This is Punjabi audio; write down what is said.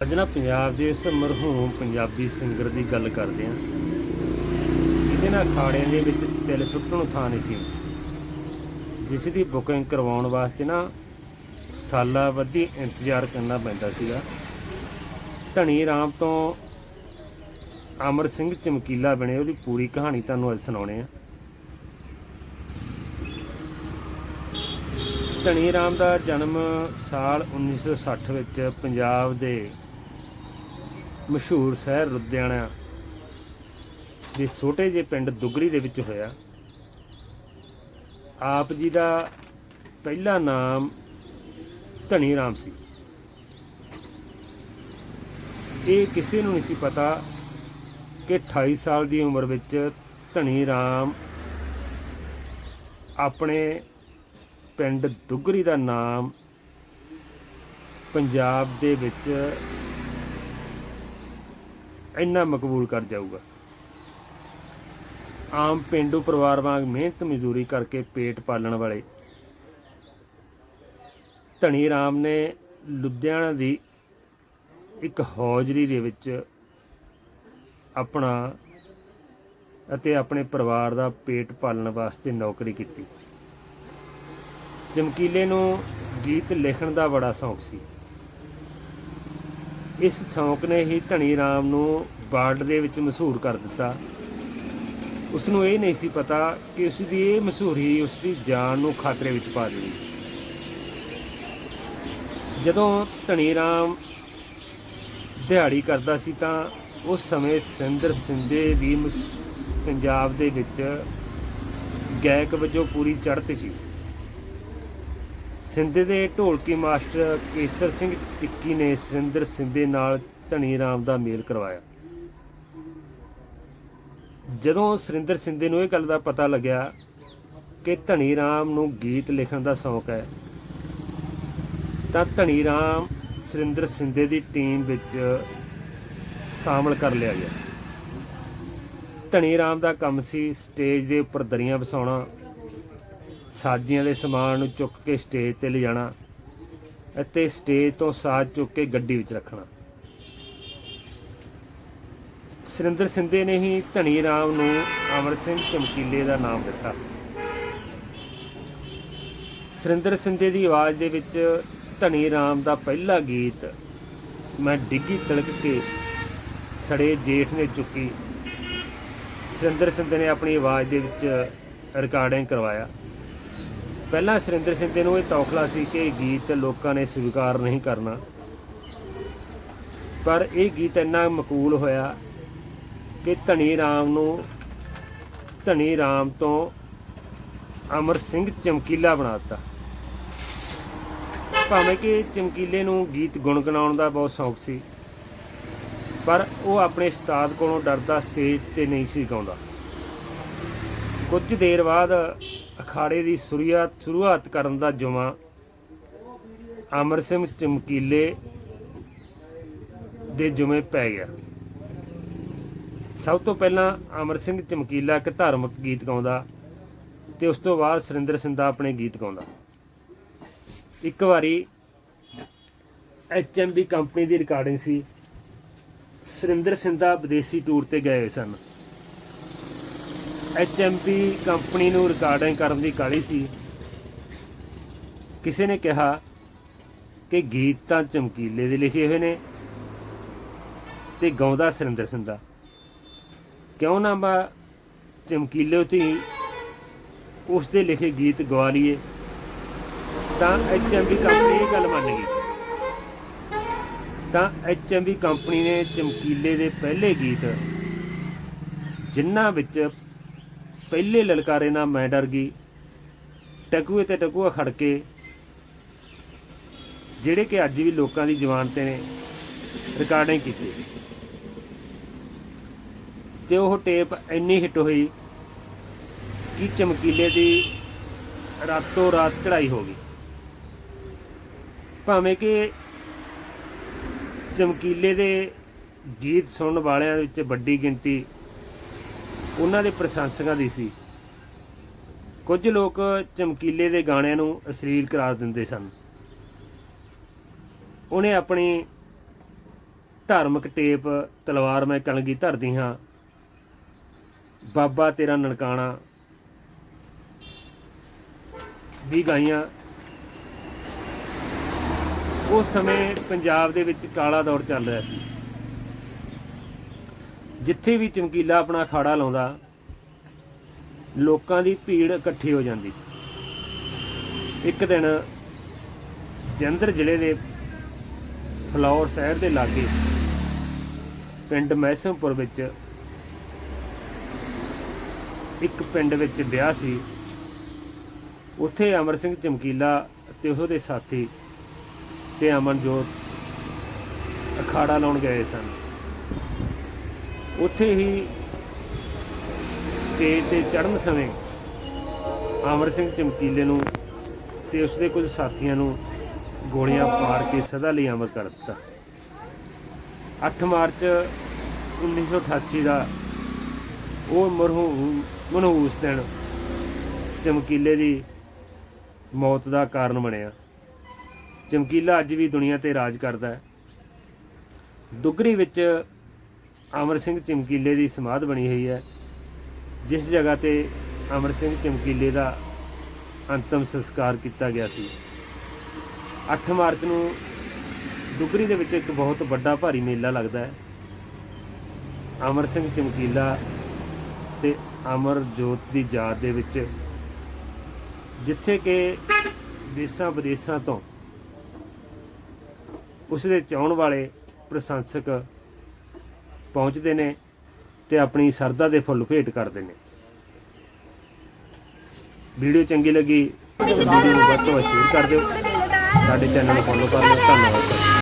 ਅੱਜ ਨਾ ਪੰਜਾਬ ਦੇ ਇਸ ਮਰਹੂਮ ਪੰਜਾਬੀ ਸਿੰਗਰ ਦੀ ਗੱਲ ਕਰਦੇ ਹਾਂ। ਜਿਹਦੇ ਨਾਲ ਅਖਾੜਿਆਂ ਦੇ ਵਿੱਚ ਤਿਲ ਸੁੱਟਣ ਨੂੰ ਥਾਂ ਨਹੀਂ ਸੀ। ਜਿਸ ਦੀ ਬੁਕਿੰਗ ਕਰਵਾਉਣ ਵਾਸਤੇ ਨਾ ਸਾਲਾਂ ਵੱਧੀ ਇੰਤਜ਼ਾਰ ਕਰਨਾ ਪੈਂਦਾ ਸੀਗਾ। ਧਣੀ ਰਾਮ ਤੋਂ ਅਮਰ ਸਿੰਘ ਚਮਕੀਲਾ ਬਣੇ, ਉਹਦੀ ਪੂਰੀ ਕਹਾਣੀ ਤੁਹਾਨੂੰ ਅੱਜ ਸੁਣਾਉਣੇ ਆ ਧਣੀ ਰਾਮ ਦਾ ਜਨਮ ਸਾਲ 1960 ਵਿੱਚ ਪੰਜਾਬ ਦੇ ਮਸ਼ਹੂਰ ਸ਼ਹਿਰ ਲੁਧਿਆਣਾ ਦੇ ਛੋਟੇ ਜਿਹੇ ਪਿੰਡ ਦੁਗਰੀ ਦੇ ਵਿੱਚ ਹੋਇਆ। ਆਪ ਜੀ ਦਾ ਪਹਿਲਾ ਨਾਮ ਧਣੀ ਰਾਮ ਸੀ। ਇਹ ਕਿਸੇ ਨੂੰ ਨਹੀਂ ਸੀ ਪਤਾ ਕਿ 28 ਸਾਲ ਦੀ ਉਮਰ ਵਿੱਚ ਧਣੀ ਰਾਮ ਆਪਣੇ ਪਿੰਡ ਦੁਗਰੀ ਦਾ ਨਾਮ ਪੰਜਾਬ ਦੇ ਵਿੱਚ ਇੰਨਾ ਮਕਬੂਲ ਕਰ ਜਾਊਗਾ। ਆਮ ਪਿੰਡੂ ਪਰਿਵਾਰ ਵਾਂਗ ਮਿਹਨਤ ਮਜ਼ਦੂਰੀ ਕਰਕੇ ਪੇਟ ਪਾਲਣ ਵਾਲੇ ਧਣੀ ਰਾਮ ਨੇ ਲੁਧਿਆਣਾ ਦੀ ਇੱਕ ਹੌਜਰੀ ਦੇ ਵਿੱਚ ਆਪਣਾ ਅਤੇ ਆਪਣੇ ਪਰਿਵਾਰ ਦਾ ਪੇਟ ਪਾਲਣ ਵਾਸਤੇ ਨੌਕਰੀ ਕੀਤੀ। ਚਮਕੀਲੇ ਨੂੰ ਗੀਤ ਲਿਖਣ ਦਾ ਬੜਾ ਸ਼ੌਂਕ ਸੀ। ਇਸ ਸ਼ੌਂਕ ਨੇ ਹੀ ਧਣੀ ਰਾਮ ਨੂੰ ਬਾਰਡ ਦੇ ਵਿੱਚ ਮਸ਼ਹੂਰ ਕਰ ਦਿੱਤਾ। ਉਸ ਨੂੰ ਇਹ ਨਹੀਂ ਸੀ ਪਤਾ ਕਿ ਉਸ ਦੀ ਇਹ ਮਸ਼ਹੂਰੀ ਉਸ ਦੀ ਜਾਨ ਨੂੰ ਖਤਰੇ ਵਿੱਚ ਪਾ ਦੇਗੀ ਜਦੋਂ ਧਣੀ ਰਾਮ ਦਿਹਾੜੀ ਕਰਦਾ ਸੀ ਤਾਂ ਉਸ ਸਮੇਂ ਸਿੰਦਰ ਸਿੰਦੇ ਵੀ ਪੰਜਾਬ ਦੇ ਵਿੱਚ ਗਾਇਕ ਵਜੋਂ ਪੂਰੀ ਚੜ੍ਹਤ ਸੀ। ਸਿੰਧੇ ਦੇ ਢੋਲਕੀ ਮਾਸਟਰ ਕੇਸਰ ਸਿੰਘ ਟਿੱਕੀ ਨੇ ਸੁਰਿੰਦਰ ਸਿੰਧੇ ਨਾਲ ਧਨੀ ਰਾਮ ਦਾ ਮੇਲ ਕਰਵਾਇਆ। ਜਦੋਂ ਸੁਰਿੰਦਰ ਸਿੰਧੇ ਨੂੰ ਇਹ ਗੱਲ ਦਾ ਪਤਾ ਲੱਗਿਆ ਕਿ ਧਨੀ ਰਾਮ ਨੂੰ ਗੀਤ ਲਿਖਣ ਦਾ ਸ਼ੌਕ ਹੈ, ਤਾਂ ਧਨੀ ਰਾਮ ਸੁਰਿੰਦਰ ਸਿੰਧੇ ਦੀ ਟੀਮ ਵਿੱਚ ਸ਼ਾਮਲ ਕਰ ਲਿਆ ਗਿਆ। ਧਨੀ ਰਾਮ ਦਾ ਕੰਮ ਸੀ ਸਟੇਜ ਦੇ ਉੱਪਰ ਦਰੀਆਂ ਵਸਾਉਣਾ। ਸਾਜ਼ੀਆਂ ਦੇ ਸਮਾਨ ਨੂੰ ਚੁੱਕ ਕੇ ਸਟੇਜ ਤੇ ਲਿਜਾਣਾ ਅਤੇ ਸਟੇਜ ਤੋਂ ਸਾਜ਼ ਚੁੱਕ ਕੇ ਗੱਡੀ ਵਿੱਚ ਰੱਖਣਾ। ਸੁਰਿੰਦਰ ਸਿੰਧੇ ਨੇ ਹੀ ਧਣੀ ਰਾਮ ਨੂੰ ਅਮਰ ਸਿੰਘ ਚਮਕੀਲੇ ਦਾ ਨਾਮ ਦਿੱਤਾ। ਸੁਰਿੰਦਰ ਸਿੰਧੇ ਦੀ ਆਵਾਜ਼ ਦੇ ਵਿੱਚ ਧਣੀ ਰਾਮ ਦਾ ਪਹਿਲਾ ਗੀਤ ਮੈਂ ਡਿੱਗੀ ਤਿਲਕ ਕੇ ਸੜੇ ਜੇਠ ਨੇ ਚੁੱਕੀ। ਸੁਰਿੰਦਰ ਸਿੰਧੇ ਨੇ ਆਪਣੀ ਆਵਾਜ਼ ਦੇ ਵਿੱਚ ਰਿਕਾਰਡਿੰਗ ਕਰਵਾਇਆ। ਪਹਿਲਾਂ ਸੁਰਿੰਦਰ ਸਿੰਧੇ ਨੂੰ ਇਹ ਤੌਖਲਾ ਸੀ ਕਿ ਇਹ ਗੀਤ ਲੋਕਾਂ ਨੇ ਸਵੀਕਾਰ ਨਹੀਂ ਕਰਨਾ। ਪਰ ਇਹ ਗੀਤ ਇੰਨਾ ਮਕਬੂਲ ਹੋਇਆ ਕਿ ਧਣੀ ਰਾਮ ਨੂੰ ਧਣੀ ਰਾਮ ਤੋਂ ਅਮਰ ਸਿੰਘ ਚਮਕੀਲਾ ਬਣਾ ਦਿੱਤਾ। ਭਾਵੇਂ ਕਿ ਚਮਕੀਲੇ ਨੂੰ ਗੀਤ ਗੁੰਗਣਾਉਣ ਦਾ ਬਹੁਤ ਸ਼ੌਕ ਸੀ, ਪਰ ਉਹ ਆਪਣੇ ਉਸਤਾਦ ਕੋਲੋਂ ਡਰਦਾ ਸਟੇਜ ਤੇ ਨਹੀਂ ਸੀ ਗਾਉਂਦਾ। ਕੁਝ ਦੇਰ ਬਾਅਦ ਅਖਾੜੇ ਦੀ ਸ਼ੁਰੂਆਤ ਸ਼ੁਰੂਆਤ ਕਰਨ ਦਾ ਜੁਮਾ ਅਮਰ ਸਿੰਘ ਚਮਕੀਲੇ ਦੇ ਜੁਮੇ ਪੈ ਗਿਆ। ਸਭ ਤੋਂ ਪਹਿਲਾਂ ਅਮਰ ਸਿੰਘ ਚਮਕੀਲਾ ਇੱਕ ਧਾਰਮਿਕ ਗੀਤ ਗਾਉਂਦਾ ਤੇ ਉਸ ਤੋਂ ਬਾਅਦ ਸੁਰਿੰਦਰ ਸਿੰਧਾ ਆਪਣੇ ਗੀਤ ਗਾਉਂਦਾ। ਇੱਕ ਵਾਰੀ ਐਚਐਮਬੀ ਕੰਪਨੀ ਦੀ ਰਿਕਾਰਡਿੰਗ ਸੀ। ਸੁਰਿੰਦਰ ਸਿੰਧਾ ਵਿਦੇਸ਼ੀ ਟੂਰ ਤੇ ਗਏ ਹੋਏ ਸਨ। ਐਚਐਮਪੀ ਕੰਪਨੀ ਨੂੰ ਰਿਕਾਰਡਿੰਗ ਕਰਨ ਦੀ ਕਾਹਲੀ ਸੀ। ਕਿਸੇ ਨੇ ਕਿਹਾ ਕਿ ਗੀਤ ਤਾਂ ਚਮਕੀਲੇ ਦੇ ਲਿਖੇ ਹੋਏ ਨੇ ਤੇ ਗਾਉਂਦਾ ਸੁਰਿੰਦਰ ਸਿੰਧਾ ਕਿਉਂ ਨਾ ਬਾ ਚਮਕੀਲੇ ਉਤੇ ਉਸ ਦੇ ਲਿਖੇ ਗੀਤ ਗਵਾ ਲਈਏ? ਤਾਂ ਐਚਐਮਪੀ ਕੰਪਨੀ ਇਹ ਗੱਲ ਮੰਨ ਗਈ। ਤਾਂ ਐਚਐਮਬੀ ਕੰਪਨੀ ਨੇ ਚਮਕੀਲੇ ਦੇ ਪਹਿਲੇ ਗੀਤ ਜਿਨ੍ਹਾਂ ਵਿੱਚ ਪਹਿਲੇ ਲਲਕਾਰੇ ਨਾਲ ਮੈਂ ਡਰ ਗਈ। ਟਕੂਏ ਤੇ ਟਕੂਆ ਖੜ ਕੇ, ਜਿਹੜੇ ਕਿ ਅੱਜ ਵੀ ਲੋਕਾਂ ਦੀ ਜ਼ੁਬਾਨ ਤੇ ਨੇ ਰਿਕਾਰਡਿੰਗ ਕੀਤੀ ਤੇ ਉਹ ਟੇਪ ਇੰਨੀ ਹਿੱਟ ਹੋਈ ਕਿ ਚਮਕੀਲੇ ਦੀ ਰਾਤੋਂ ਰਾਤ ਚੜਾਈ ਹੋ ਗਈ। ਭਾਵੇਂ ਕਿ ਚਮਕੀਲੇ ਦੇ ਗੀਤ ਸੁਣਨ ਵਾਲਿਆਂ ਵਿੱਚ ਵੱਡੀ ਗਿਣਤੀ ਉਹਨਾਂ ਦੇ ਪ੍ਰਸ਼ੰਸਕਾਂ ਦੀ ਸੀ। ਕੁਝ ਲੋਕ ਚਮਕੀਲੇ ਦੇ ਗਾਣਿਆਂ ਨੂੰ ਅਸ਼ਲੀਲ ਕਰਾਰ ਦਿੰਦੇ ਸਨ। ਉਹਨੇ ਆਪਣੀ ਧਾਰਮਿਕ ਟੇਪ, ਤਲਵਾਰ ਮੈਂ ਕਲਗੀ ਧਰਦੀ ਹਾਂ, ਬਾਬਾ ਤੇਰਾ ਨਨਕਾਣਾ, ਵੀ ਗਾਈਆਂ। ਉਸ ਸਮੇਂ ਪੰਜਾਬ ਦੇ ਵਿੱਚ ਕਾਲਾ ਦੌਰ ਚੱਲ ਰਿਹਾ ਸੀ। ਜਿੱਥੇ ਵੀ ਚਮਕੀਲਾ ਆਪਣਾ ਅਖਾੜਾ ਲਾਉਂਦਾ, ਲੋਕਾਂ ਦੀ ਭੀੜ ਇਕੱਠੀ ਹੋ ਜਾਂਦੀ। ਇੱਕ ਦਿਨ ਜਲੰਧਰ ਜ਼ਿਲ੍ਹੇ ਦੇ ਫਲੌਰ ਸ਼ਹਿਰ ਦੇ ਲਾਗੇ ਪਿੰਡ ਮਹਿਸਮਪੁਰ ਵਿੱਚ ਇੱਕ ਪਿੰਡ ਵਿੱਚ ਵਿਆਹ ਸੀ। ਉੱਥੇ ਅਮਰ ਸਿੰਘ ਚਮਕੀਲਾ ਤੇ ਉਹਦੇ ਸਾਥੀ ਤੇ ਅਮਨਜੋਤ ਅਖਾੜਾ ਲਾਉਣ ਗਏ ਸਨ। ਉੱਥੇ ਹੀ ਸਟੇਜ ਤੇ ਚੜ੍ਹਨ ਸਮੇਂ ਅਮਰ ਸਿੰਘ ਚਮਕੀਲੇ ਨੂੰ ਤੇ ਉਸਦੇ ਕੁਝ ਸਾਥੀਆਂ ਨੂੰ ਗੋਲੀਆਂ ਮਾਰ ਕੇ ਸਦਾ ਲਈ ਅਮਰ ਕਰ ਦਿੱਤਾ। 8 ਮਾਰਚ 1988 ਦਾ ਉਹ ਮਰਹੂਮ ਮਨਹੂਸ ਦਿਨ ਚਮਕੀਲੇ ਦੀ ਮੌਤ ਦਾ ਕਾਰਨ ਬਣਿਆ। ਚਮਕੀਲਾ ਅੱਜ ਵੀ ਦੁਨੀਆ ਤੇ ਰਾਜ ਕਰਦਾ ਹੈ। ਦੁਗਰੀ ਵਿੱਚ ਅਮਰ ਸਿੰਘ ਚਮਕੀਲੇ ਦੀ ਸਮਾਧ ਬਣੀ ਹੋਈ ਹੈ, ਜਿਸ ਜਗ੍ਹਾ ਤੇ ਅਮਰ ਸਿੰਘ ਚਮਕੀਲੇ ਦਾ ਅੰਤਮ ਸੰਸਕਾਰ ਕੀਤਾ ਗਿਆ ਸੀ। 8 ਮਾਰਚ ਨੂੰ ਦੁਗਰੀ ਦੇ ਵਿੱਚ ਇੱਕ ਬਹੁਤ ਵੱਡਾ ਭਾਰੀ ਮੇਲਾ ਲੱਗਦਾ ਹੈ। ਅਮਰ ਸਿੰਘ ਚਮਕੀਲਾ ਤੇ ਅਮਰ ਜੋਤ ਦੀ ਯਾਦ ਦੇ ਵਿੱਚ ਜਿੱਥੇ ਕਿ ਦੇਸਾਂ ਵਿਦੇਸਾਂ ਤੋਂ ਉਸ ਦੇ ਚਾਹਣ ਵਾਲੇ ਪ੍ਰਸ਼ੰਸਕ ਪਹੁੰਚਦੇ ਨੇ ਤੇ ਆਪਣੀ ਸਰਦਾ ਦੇ ਫੁੱਲ ਭੇਟ ਕਰਦੇ ਨੇ। ਵੀਡੀਓ ਚੰਗੀ ਲੱਗੀ ਵੀਡੀਓ ਨੂੰ ਵੱਧ ਤੋਂ ਵੱਧ ਸ਼ੇਅਰ ਕਰ ਦਿਓ। ਸਾਡੇ ਚੈਨਲ ਨੂੰ ਫੋਲੋ ਕਰ ਲਿਓ ਧੰਨਵਾਦ।